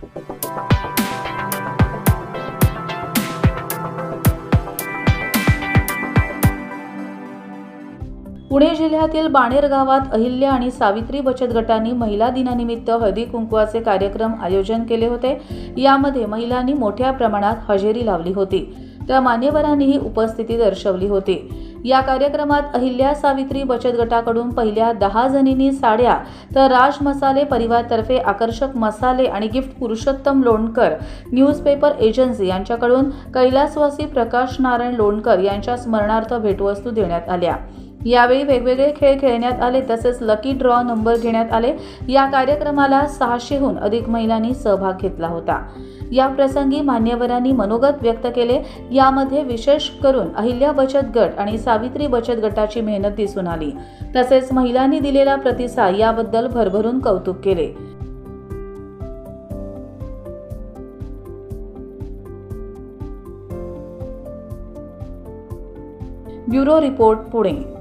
पुणे जिल्ह्यातील बाणेर गावात अहिल्या आणि सावित्री बचत गटांनी महिला दिनानिमित्त हळदी कुंकवाचे कार्यक्रम आयोजन केले होते. यामध्ये महिलांनी मोठ्या प्रमाणात हजेरी लावली होती. त्या मान्यवरांनीही उपस्थिती दर्शवली होती. या कार्यक्रमात अहिल्या सावित्री बचत गटाकडून पहिल्या दहा जणींनी साड्या तर राज मसाले परिवारतर्फे आकर्षक मसाले आणि gift Purushottam Lonkar newspaper agency यांच्याकडून कैलासवासी प्रकाश नारायण लोणकर यांच्या स्मरणार्थ भेटवस्तू देण्यात आल्या. यावेळी वेगवेगळे खेळ खेळण्यात आले तसेच लकी ड्रॉ नंबर घेण्यात आले. या कार्यक्रमाला सहाशेहून अधिक महिलांनी सहभाग घेतला होता. या प्रसंगी मान्यवरांनी मनोगत व्यक्त केले. यामध्ये विशेष करून अहिल्या बचत गट आणि सावित्री बचत गटाची मेहनत दिसून आली. तसेच महिलांनी दिलेला प्रतिसाद याबद्दल भरभरून कौतुक केले. Bureau report Pune.